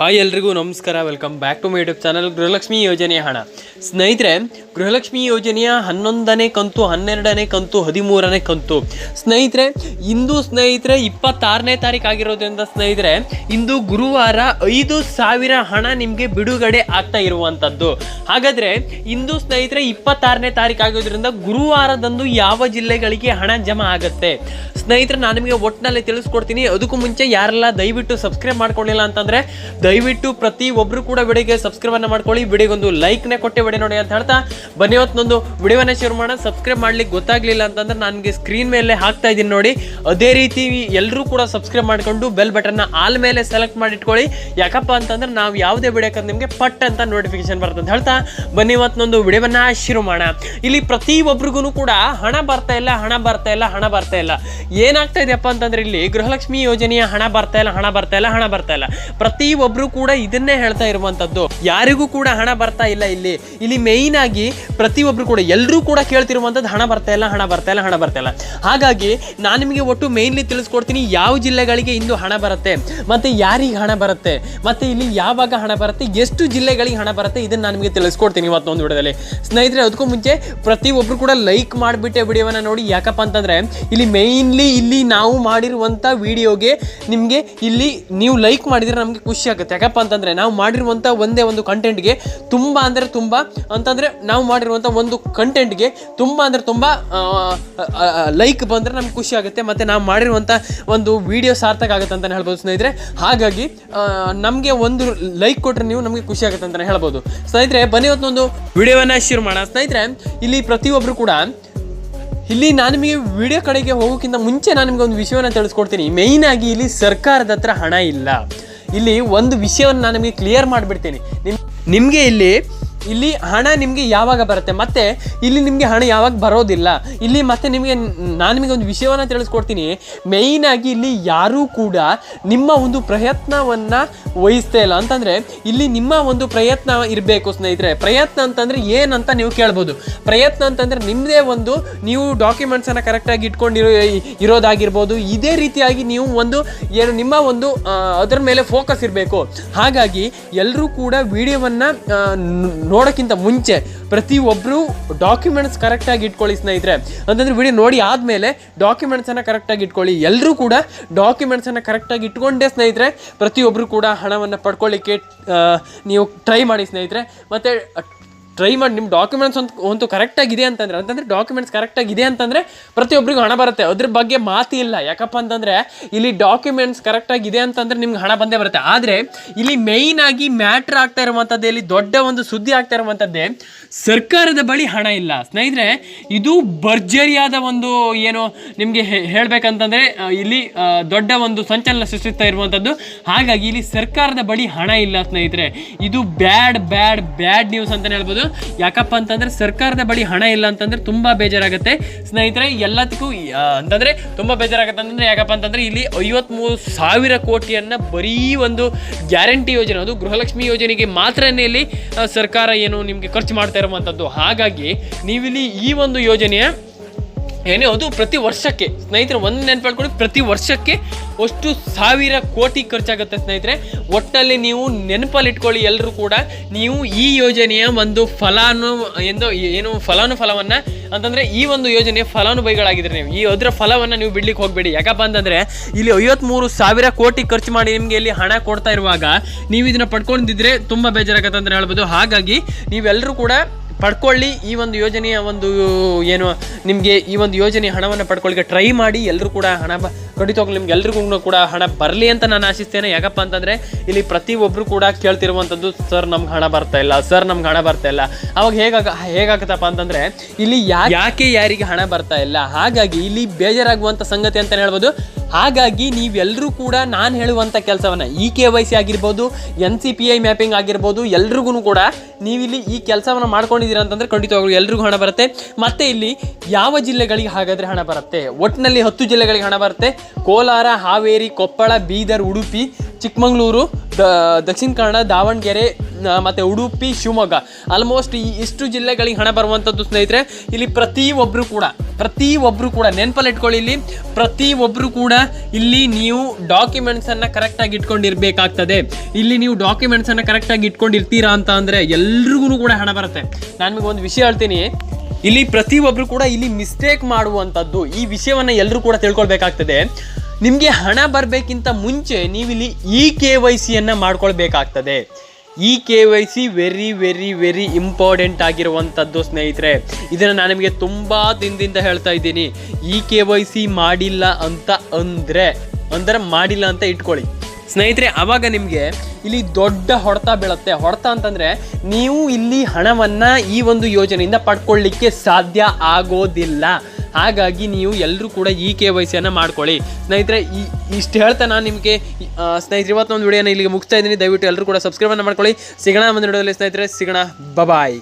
Hi ಎಲ್ರಿಗೂ ನಮಸ್ಕಾರ. Welcome back to my YouTube channel Gruhalakshmi ಯೋಜನೆ ಹಣ. ಸ್ನೇಹಿತರೆ ಗೃಹಲಕ್ಷ್ಮಿ ಯೋಜನೆಯ ಹನ್ನೊಂದನೇ ಕಂತು, ಹನ್ನೆರಡನೇ ಕಂತು, ಹದಿಮೂರನೇ ಕಂತು. ಸ್ನೇಹಿತರೆ, ಇಂದು ಸ್ನೇಹಿತರೆ, ಇಪ್ಪತ್ತಾರನೇ ತಾರೀಕು ಆಗಿರೋದ್ರಿಂದ ಸ್ನೇಹಿತರೆ, ಇಂದು ಗುರುವಾರ ಐದು ಸಾವಿರ ಹಣ ನಿಮಗೆ ಬಿಡುಗಡೆ ಆಗ್ತಾ ಇರುವಂಥದ್ದು ಹಾಗಾದರೆ, ಇಂದು ಸ್ನೇಹಿತರೆ, ಇಪ್ಪತ್ತಾರನೇ ತಾರೀಕು ಆಗೋದ್ರಿಂದ ಗುರುವಾರದಂದು ಯಾವ ಜಿಲ್ಲೆಗಳಿಗೆ ಹಣ ಜಮಾ ಆಗುತ್ತೆ? ಸ್ನೇಹಿತರೆ, ನಾನು ನಿಮಗೆ ಒಟ್ಟಿನಲ್ಲಿ ತಿಳಿಸ್ಕೊಡ್ತೀನಿ. ಅದಕ್ಕೂ ಮುಂಚೆ ಯಾರೆಲ್ಲ ದಯವಿಟ್ಟು ಸಬ್ಸ್ಕ್ರೈಬ್ ಮಾಡ್ಕೊಳ್ಳಿಲ್ಲ ಅಂತಂದರೆ, ದಯವಿಟ್ಟು ಪ್ರತಿ ಒಬ್ಬರು ಕೂಡ ವಿಡಿಯೋಗೆ ಸಬ್ಸ್ಕ್ರೈಬನ್ನು ಮಾಡ್ಕೊಳ್ಳಿ. ವಿಡಿಯೋಗೊಂದು ಲೈಕ್ನೇ ಕೊಟ್ಟೆ ವಿಡಿಯೋ ನೋಡಿ ಅಂತ ಹೇಳ್ತಾ ಬನ್ನಿ ಇವತ್ತೊಂದು ವಿಡಿಯೋನ ಶೇರ್ ಮಾಡೋಣ. ಸಬ್ಸ್ಕ್ರೈಬ್ ಮಾಡ್ಲಿಕ್ಕೆ ಗೊತ್ತಾಗ್ಲಿಲ್ಲ ಅಂತಂದ್ರೆ ನನಗೆ ಸ್ಕ್ರೀನ್ ಮೇಲೆ ಹಾಕ್ತಾ ಇದ್ದೀನಿ ನೋಡಿ. ಅದೇ ರೀತಿ ಎಲ್ಲರೂ ಕೂಡ ಸಬ್ಸ್ಕ್ರೈಬ್ ಮಾಡ್ಕೊಂಡು ಬೆಲ್ ಬಟನ್ನ ಆಲ್ ಮೇಲೆ ಸೆಲೆಕ್ಟ್ ಮಾಡಿ ಇಟ್ಕೊಳ್ಳಿ ಯಾಕಪ್ಪ ಅಂತಂದ್ರೆ ನಾವು ಯಾವುದೇ ವಿಡಿಯೋಕ್ಕೆ ನಿಮಗೆ ಪಟ್ ಅಂತ ನೋಟಿಫಿಕೇಶನ್ ಬರುತ್ತೆ ಅಂತ ಹೇಳ್ತಾ ಬನ್ನಿ ಇವತ್ತೊಂದು ವಿಡಿಯೋವನ್ನ ಶುರು ಮಾಡೋಣ. ಇಲ್ಲಿ ಒಬ್ರಿಗೂ ಕೂಡ ಹಣ ಬರ್ತಾ ಇಲ್ಲ, ಹಣ ಬರ್ತಾ ಇಲ್ಲ, ಹಣ ಬರ್ತಾ ಇಲ್ಲ. ಏನಾಗ್ತಾ ಇದೆಯಪ್ಪ ಅಂತಂದ್ರೆ ಇಲ್ಲಿ ಗೃಹಲಕ್ಷ್ಮಿ ಯೋಜನೆಯ ಹಣ ಬರ್ತಾ ಇಲ್ಲ, ಹಣ ಬರ್ತಾ ಇಲ್ಲ, ಹಣ ಬರ್ತಾ ಇಲ್ಲ. ಪ್ರತಿ ಒಬ್ರು ಕೂಡ ಇದನ್ನೇ ಹೇಳ್ತಾ ಇರುವಂತದ್ದು. ಯಾರಿಗೂ ಕೂಡ ಹಣ ಬರ್ತಾ ಇಲ್ಲ ಇಲ್ಲಿ. ಇಲ್ಲಿ ಮೇಯ್ನ್ ಆಗಿ ಪ್ರತಿಯೊಬ್ರು ಕೂಡ ಎಲ್ಲರೂ ಕೂಡ ಕೇಳ್ತಿರುವಂಥದ್ದು ಹಣ ಬರ್ತಾ ಇಲ್ಲ, ಹಣ ಬರ್ತಾ ಇಲ್ಲ, ಹಣ ಬರ್ತಾ ಇಲ್ಲ. ಹಾಗಾಗಿ ನಾನು ನಿಮಗೆ ಒಟ್ಟು ಮೇಯ್ನ್ಲಿ ತಿಳಿಸ್ಕೊಡ್ತೀನಿ ಯಾವ ಜಿಲ್ಲೆಗಳಿಗೆ ಇಂದು ಹಣ ಬರುತ್ತೆ, ಮತ್ತೆ ಯಾರಿಗೆ ಹಣ ಬರುತ್ತೆ, ಮತ್ತೆ ಇಲ್ಲಿ ಯಾವಾಗ ಹಣ ಬರುತ್ತೆ, ಎಷ್ಟು ಜಿಲ್ಲೆಗಳಿಗೆ ಹಣ ಬರುತ್ತೆ ಇದನ್ನ ನಾನು ನಿಮಗೆ ತಿಳಿಸ್ಕೊಡ್ತೀನಿ ಇವತ್ತೊಂದು ವಿಡಿಯೋದಲ್ಲಿ. ಸ್ನೇಹಿತರೆ, ಅದಕ್ಕೂ ಮುಂಚೆ ಪ್ರತಿಯೊಬ್ಬರು ಕೂಡ ಲೈಕ್ ಮಾಡಿಬಿಟ್ಟೆ ವಿಡಿಯೋವನ್ನ ನೋಡಿ. ಯಾಕಪ್ಪ ಅಂತಂದ್ರೆ ಇಲ್ಲಿ ಮೇಯ್ನ್ಲಿ ಇಲ್ಲಿ ನಾವು ಮಾಡಿರುವಂಥ ವಿಡಿಯೋಗೆ ನಿಮಗೆ ಇಲ್ಲಿ ನೀವು ಲೈಕ್ ಮಾಡಿದ್ರೆ ನಮಗೆ ಖುಷಿ ಆಗುತ್ತೆ. ಯಾಕಪ್ಪ ಅಂತಂದ್ರೆ ನಾವು ಮಾಡಿರುವಂಥ ಒಂದೇ ಒಂದು ಕಂಟೆಂಟ್ಗೆ ತುಂಬ ಅಂದರೆ ತುಂಬ ಅಂತಂದ್ರೆ ನಾವು ಮಾಡಿರುವಂಥ ಒಂದು ಕಂಟೆಂಟ್ಗೆ ತುಂಬ ಅಂದರೆ ತುಂಬ ಲೈಕ್ ಬಂದರೆ ನಮ್ಗೆ ಖುಷಿ ಆಗುತ್ತೆ. ಮತ್ತು ನಾವು ಮಾಡಿರುವಂಥ ಒಂದು ವಿಡಿಯೋ ಸಾರ್ಥಕ ಆಗುತ್ತೆ ಅಂತಲೇ ಹೇಳ್ಬೋದು ಸ್ನೇಹಿತರೆ. ಹಾಗಾಗಿ ನಮಗೆ ಒಂದು ಲೈಕ್ ಕೊಟ್ಟರೆ ನೀವು ನಮಗೆ ಖುಷಿ ಆಗುತ್ತೆ ಅಂತಲೇ ಹೇಳ್ಬೋದು. ಸ್ನೇಹಿತರೆ, ಬನ್ನಿ ಇವತ್ತೊಂದು ವಿಡಿಯೋವನ್ನು ಶುರು ಮಾಡೋಣ. ಸ್ನೇಹಿತರೆ, ಇಲ್ಲಿ ಪ್ರತಿಯೊಬ್ಬರು ಕೂಡ, ಇಲ್ಲಿ ನಾನು ನಿಮಗೆ ವಿಡಿಯೋ ಕಡೆಗೆ ಹೋಗೋಕ್ಕಿಂತ ಮುಂಚೆ ನಾನು ನಿಮಗೆ ಒಂದು ವಿಷಯವನ್ನು ತಿಳಿಸ್ಕೊಡ್ತೀನಿ. ಮೇಯ್ನಾಗಿ ಇಲ್ಲಿ ಸರ್ಕಾರದ ಹತ್ರ ಹಣ ಇಲ್ಲ. ಇಲ್ಲಿ ಒಂದು ವಿಷಯವನ್ನು ನಾನು ನಿಮಗೆ ಕ್ಲಿಯರ್ ಮಾಡಿಬಿಡ್ತೀನಿ. ನಿಮ್ಮ ನಿಮಗೆ ಇಲ್ಲಿ ಇಲ್ಲಿ ಹಣ ನಿಮಗೆ ಯಾವಾಗ ಬರುತ್ತೆ? ಮತ್ತೆ ಇಲ್ಲಿ ನಿಮಗೆ ಹಣ ಯಾವಾಗ ಬರೋದಿಲ್ಲ? ಇಲ್ಲಿ ಮತ್ತೆ ನಿಮಗೆ ನಾನು ನಿಮಗೆ ಒಂದು ವಿಷಯವನ್ನು ತಿಳಿಸ್ಕೊಡ್ತೀನಿ. ಮೇಯ್ನ್ ಆಗಿ ಇಲ್ಲಿ ಯಾರೂ ಕೂಡ ನಿಮ್ಮ ಒಂದು ಪ್ರಯತ್ನವನ್ನು ವಹಿಸ್ತಾ ಇಲ್ಲ. ಅಂತಂದರೆ ಇಲ್ಲಿ ನಿಮ್ಮ ಒಂದು ಪ್ರಯತ್ನ ಇರಬೇಕು ಸ್ನೇಹಿತರೆ. ಪ್ರಯತ್ನ ಅಂತಂದರೆ ಏನಂತ ನೀವು ಕೇಳ್ಬೋದು. ಪ್ರಯತ್ನ ಅಂತಂದರೆ ನಿಮ್ಮದೇ ಒಂದು ನೀವು ಡಾಕ್ಯುಮೆಂಟ್ಸನ್ನು ಕರೆಕ್ಟಾಗಿ ಇಟ್ಕೊಂಡಿರೋ ಇರೋದಾಗಿರ್ಬೋದು. ಇದೇ ರೀತಿಯಾಗಿ ನೀವು ಒಂದು ಏನು ನಿಮ್ಮ ಒಂದು ಅದರ ಮೇಲೆ ಫೋಕಸ್ ಇರಬೇಕು. ಹಾಗಾಗಿ ಎಲ್ಲರೂ ಕೂಡ ವಿಡಿಯೋವನ್ನು ನೋಡೋಕ್ಕಿಂತ ಮುಂಚೆ ಪ್ರತಿಯೊಬ್ಬರು ಡಾಕ್ಯುಮೆಂಟ್ಸ್ ಕರೆಕ್ಟಾಗಿ ಇಟ್ಕೊಳ್ಳಿ ಸ್ನೇಹಿತರೆ. ಅಂತಂದರೆ ವಿಡಿಯೋ ನೋಡಿ ಆದಮೇಲೆ ಡಾಕ್ಯುಮೆಂಟ್ಸನ್ನು ಕರೆಕ್ಟಾಗಿ ಇಟ್ಕೊಳ್ಳಿ. ಎಲ್ಲರೂ ಕೂಡ ಡಾಕ್ಯುಮೆಂಟ್ಸನ್ನು ಕರೆಕ್ಟಾಗಿ ಇಟ್ಕೊಂಡೇ ಸ್ನೇಹಿತರೆ. ಪ್ರತಿಯೊಬ್ಬರು ಕೂಡ ಹಣವನ್ನು ಪಡ್ಕೊಳ್ಳಿಕ್ಕೆ ನೀವು ಟ್ರೈ ಮಾಡಿ ಸ್ನೇಹಿತರೆ. ಮತ್ತು ಟ್ರೈ ಮಾಡಿ ನಿಮ್ಮ ಡಾಕ್ಯುಮೆಂಟ್ಸ್ ಒಂದು ಒಂದು ಕರೆಕ್ಟಾಗಿದೆ ಅಂತಂದ್ರೆ, ಅಂತಂದರೆ ಡಾಕ್ಯುಮೆಂಟ್ಸ್ ಕರೆಕ್ಟಾಗಿದೆ ಅಂತಂದರೆ ಪ್ರತಿಯೊಬ್ಬರಿಗೂ ಹಣ ಬರುತ್ತೆ. ಅದ್ರ ಬಗ್ಗೆ ಮಾತಿ ಇಲ್ಲ. ಯಾಕಪ್ಪ ಅಂತಂದರೆ, ಇಲ್ಲಿ ಡಾಕ್ಯುಮೆಂಟ್ಸ್ ಕರೆಕ್ಟಾಗಿದೆ ಅಂತಂದ್ರೆ ನಿಮ್ಗೆ ಹಣ ಬಂದೇ ಬರುತ್ತೆ. ಆದರೆ, ಇಲ್ಲಿ ಮೇಯ್ನ್ ಆಗಿ ಮ್ಯಾಟ್ರ್ ಆಗ್ತಾ ಇರುವಂಥದ್ದು ಇಲ್ಲಿ ದೊಡ್ಡ ಒಂದು ಸುದ್ದಿ ಆಗ್ತಾ ಇರುವಂಥದ್ದೇ ಸರ್ಕಾರದ ಬಳಿ ಹಣ ಇಲ್ಲ. ಸ್ನೇಹಿತರೆ, ಇದು ಭರ್ಜರಿಯಾದ ಒಂದು ಏನು ನಿಮಗೆ ಹೇಳಬೇಕಂತಂದರೆ ಇಲ್ಲಿ ದೊಡ್ಡ ಒಂದು ಸಂಚಲನ ಸೃಷ್ಟಿಸ್ತಾ ಇರುವಂಥದ್ದು ಹಾಗಾಗಿ ಇಲ್ಲಿ ಸರ್ಕಾರದ ಬಳಿ ಹಣ ಇಲ್ಲ ಸ್ನೇಹಿತರೆ. ಇದು ಬ್ಯಾಡ್ ಬ್ಯಾಡ್ ಬ್ಯಾಡ್ ನ್ಯೂಸ್ ಅಂತಲೇ ಹೇಳ್ಬೋದು. ಯಾಕಪ್ಪ ಅಂತಂದ್ರೆ ಸರ್ಕಾರದ ಬಳಿ ಹಣ ಇಲ್ಲ ಅಂತಂದ್ರೆ ತುಂಬಾ ಬೇಜಾರಾಗುತ್ತೆ. ಸ್ನೇಹಿತರೆ, ಎಲ್ಲದಕ್ಕೂ ಅಂತಂದ್ರೆ ತುಂಬಾ ಬೇಜಾರಾಗುತ್ತೆ ಅಂತಂದ್ರೆ ಯಾಕಪ್ಪ ಅಂತಂದ್ರೆ ಇಲ್ಲಿ ಐವತ್ಮೂರು ಸಾವಿರ ಕೋಟಿಯನ್ನ ಬರೀ ಒಂದು ಗ್ಯಾರಂಟಿ ಯೋಜನೆ, ಅದು ಗೃಹಲಕ್ಷ್ಮಿ ಯೋಜನೆಗೆ ಮಾತ್ರನೇ ಇಲ್ಲಿ ಸರ್ಕಾರ ಏನು ನಿಮಗೆ ಖರ್ಚು ಮಾಡ್ತಾ ಇರುವಂಥದ್ದು ಹಾಗಾಗಿ ನೀವಿಲ್ಲಿ ಈ ಒಂದು ಯೋಜನೆಯ ಏನೇ ಅದು ಪ್ರತಿ ವರ್ಷಕ್ಕೆ. ಸ್ನೇಹಿತರೆ, ಒಂದು ನೆನಪು ಪ್ರತಿ ವರ್ಷಕ್ಕೆ ಅಷ್ಟು ಸಾವಿರ ಕೋಟಿ ಖರ್ಚಾಗುತ್ತೆ ಸ್ನೇಹಿತರೆ. ಒಟ್ಟಲ್ಲಿ ನೀವು ನೆನಪಲ್ಲಿ ಇಟ್ಕೊಳ್ಳಿ ಎಲ್ಲರೂ ಕೂಡ. ನೀವು ಈ ಯೋಜನೆಯ ಒಂದು ಫಲಾನು ಎಂದು ಏನು ಫಲಾನುಫಲವನ್ನು ಅಂತಂದರೆ ಈ ಒಂದು ಯೋಜನೆಯ ಫಲಾನುಭವಿಗಳಾಗಿದ್ರೆ ನೀವು. ಈ ಅದರ ಫಲವನ್ನು ನೀವು ಬಿಡ್ಲಿಕ್ಕೆ ಹೋಗಬೇಡಿ. ಯಾಕಪ್ಪ ಅಂತಂದರೆ ಇಲ್ಲಿ ಐವತ್ಮೂರು ಸಾವಿರ ಕೋಟಿ ಖರ್ಚು ಮಾಡಿ ನಿಮಗೆ ಇಲ್ಲಿ ಹಣ ಕೊಡ್ತಾ ಇರುವಾಗ ನೀವು ಇದನ್ನು ಪಡ್ಕೊಂಡಿದ್ರೆ ತುಂಬ ಬೇಜಾರಾಗತ್ತೆ ಅಂತ ಹೇಳ್ಬೋದು. ಹಾಗಾಗಿ ನೀವೆಲ್ಲರೂ ಕೂಡ ಪಡ್ಕೊಳ್ಳಿ. ಈ ಒಂದು ಯೋಜನೆಯ ಒಂದು, ಏನು, ನಿಮಗೆ ಈ ಒಂದು ಯೋಜನೆ ಹಣವನ್ನು ಪಡ್ಕೊಳ್ಳಿಕ್ಕೆ ಟ್ರೈ ಮಾಡಿ ಎಲ್ಲರೂ ಕೂಡ ಹಣ ಬ ಖಂಡಿತವಾಗ್ಲೂ ನಿಮ್ಗೆ ಎಲ್ರಿಗೂ ಕೂಡ ಹಣ ಬರಲಿ ಅಂತ ನಾನು ಆಶಿಸ್ತೇನೆ. ಯಾಕಪ್ಪ ಅಂತಂದರೆ, ಇಲ್ಲಿ ಪ್ರತಿಯೊಬ್ಬರು ಕೂಡ ಕೇಳ್ತಿರುವಂಥದ್ದು ಸರ್, ನಮ್ಗೆ ಹಣ ಬರ್ತಾ ಇಲ್ಲ, ಸರ್, ನಮ್ಗೆ ಹಣ ಬರ್ತಾ ಇಲ್ಲ. ಅವಾಗ ಹೇಗಾಗ, ಹೇಗಾಗುತ್ತಪ್ಪ ಅಂತಂದರೆ, ಇಲ್ಲಿ ಯಾಕೆ ಯಾರಿಗೆ ಹಣ ಬರ್ತಾ ಇಲ್ಲ? ಹಾಗಾಗಿ ಇಲ್ಲಿ ಬೇಜಾರಾಗುವಂಥ ಸಂಗತಿ ಅಂತಲೇ ಹೇಳ್ಬೋದು. ಹಾಗಾಗಿ ನೀವೆಲ್ಲರೂ ಕೂಡ ನಾನು ಹೇಳುವಂಥ ಕೆಲಸವನ್ನು ಇ ಕೆ ವೈ ಸಿ ಆಗಿರ್ಬೋದು, N C P I mapping ಆಗಿರ್ಬೋದು ಎಲ್ರಿಗೂ ಕೂಡ ನೀವಿಲ್ಲಿ ಈ ಕೆಲಸವನ್ನು ಮಾಡ್ಕೊಂಡಿದ್ದೀರಾ ಅಂತಂದರೆ ಖಂಡಿತವಾಗ್ಲೂ ಎಲ್ರಿಗೂ ಹಣ ಬರುತ್ತೆ. ಮತ್ತು ಇಲ್ಲಿ ಯಾವ ಜಿಲ್ಲೆಗಳಿಗೆ ಹಾಗಾದರೆ ಹಣ ಬರುತ್ತೆ? ಒಟ್ಟಿನಲ್ಲಿ ಹತ್ತು ಜಿಲ್ಲೆಗಳಿಗೆ ಹಣ ಬರುತ್ತೆ. ಕೋಲಾರ, ಹಾವೇರಿ, ಕೊಪ್ಪಳ, ಬೀದರ್, ಉಡುಪಿ, ಚಿಕ್ಕಮಗಳೂರು ದಕ್ಷಿಣ ಕನ್ನಡ, ದಾವಣಗೆರೆ ಮತ್ತೆ ಉಡುಪಿ, ಶಿವಮೊಗ್ಗ. ಆಲ್ಮೋಸ್ಟ್ ಈ ಇಷ್ಟು ಜಿಲ್ಲೆಗಳಿಗೆ ಹಣ ಬರುವಂಥದ್ದು ಸ್ನೇಹಿತರೆ, ಇಲ್ಲಿ ಪ್ರತಿ ಒಬ್ಬರು ಕೂಡ ಪ್ರತಿ ಒಬ್ಬರು ಕೂಡ, ನೆನಪಲ್ಲಿ ಇಟ್ಕೊಳ್ಳಿ ಇಲ್ಲಿ ಪ್ರತಿಯೊಬ್ಬರು ಕೂಡ ಇಲ್ಲಿ ನೀವು ಡಾಕ್ಯುಮೆಂಟ್ಸನ್ನು ಕರೆಕ್ಟಾಗಿ ಇಟ್ಕೊಂಡಿರಬೇಕಾಗ್ತದೆ. ಇಲ್ಲಿ ನೀವು ಡಾಕ್ಯುಮೆಂಟ್ಸನ್ನು ಕರೆಕ್ಟಾಗಿ ಇಟ್ಕೊಂಡಿರ್ತೀರಾ ಅಂತ ಅಂದರೆ ಎಲ್ರಿಗೂ ಕೂಡ ಹಣ ಬರುತ್ತೆ. ನಾನು ಒಂದು ವಿಷಯ ಹೇಳ್ತೀನಿ. ಇಲ್ಲಿ ಪ್ರತಿಯೊಬ್ಬರು ಕೂಡ ಇಲ್ಲಿ ಮಿಸ್ಟೇಕ್ ಮಾಡುವಂಥದ್ದು ಈ ವಿಷಯವನ್ನು ಎಲ್ಲರೂ ಕೂಡ ತಿಳ್ಕೊಳ್ಬೇಕಾಗ್ತದೆ. ನಿಮಗೆ ಹಣ ಬರಬೇಕಿಂತ ಮುಂಚೆ ನೀವಿಲ್ಲಿ ಇ ಕೆ ವೈ ಸಿಯನ್ನು ಮಾಡ್ಕೊಳ್ಬೇಕಾಗ್ತದೆ. E K Y C very very very important ಆಗಿರುವಂಥದ್ದು ಸ್ನೇಹಿತರೆ. ಇದನ್ನು ನಾನು ನಿಮಗೆ ತುಂಬ ದಿನದಿಂದ ಹೇಳ್ತಾ ಇದ್ದೀನಿ. ಈ ಕೆ ವೈ ಸಿ ಮಾಡಿಲ್ಲ ಅಂತ ಅಂದರೆ ಅಂದರೆ ಮಾಡಿಲ್ಲ ಅಂತ ಇಟ್ಕೊಳ್ಳಿ. ಸ್ನೇಹಿತರೆ ಆವಾಗ ನಿಮಗೆ ಇಲ್ಲಿ ದೊಡ್ಡ ಹೊಡೆತ ಬೀಳುತ್ತೆ. ಹೊಡೆತ ಅಂತಂದರೆ, ನೀವು ಇಲ್ಲಿ ಹಣವನ್ನು ಈ ಒಂದು ಯೋಜನೆಯಿಂದ ಪಡ್ಕೊಳ್ಳಿಕ್ಕೆ ಸಾಧ್ಯ ಆಗೋದಿಲ್ಲ. ಹಾಗಾಗಿ ನೀವು ಎಲ್ಲರೂ ಕೂಡ ಈ ಕೆ ವೈ ಸಿಯನ್ನು ಮಾಡ್ಕೊಳ್ಳಿ. ಸ್ನೇಹಿತರೆ, ಈ ಇಷ್ಟು ಹೇಳ್ತಾ ನಾನು ನಿಮಗೆ ಸ್ನೇಹಿತರೆ ಇವತ್ತೊಂದು ವಿಡಿಯೋನ ಇಲ್ಲಿಗೆ ಮುಗಿಸ್ತಾ ಇದ್ದೀನಿ. ದಯವಿಟ್ಟು ಎಲ್ಲರೂ ಕೂಡ ಸಬ್ಸ್ಕ್ರೈಬನ್ನು ಮಾಡ್ಕೊಳ್ಳಿ. ಸಿಗೋಣ ಮುಂದಿನ ವಿಡಿಯೋದಲ್ಲಿ ಸ್ನೇಹಿತರೆ. ಸಿಗೋಣ. ಬಬಾಯ್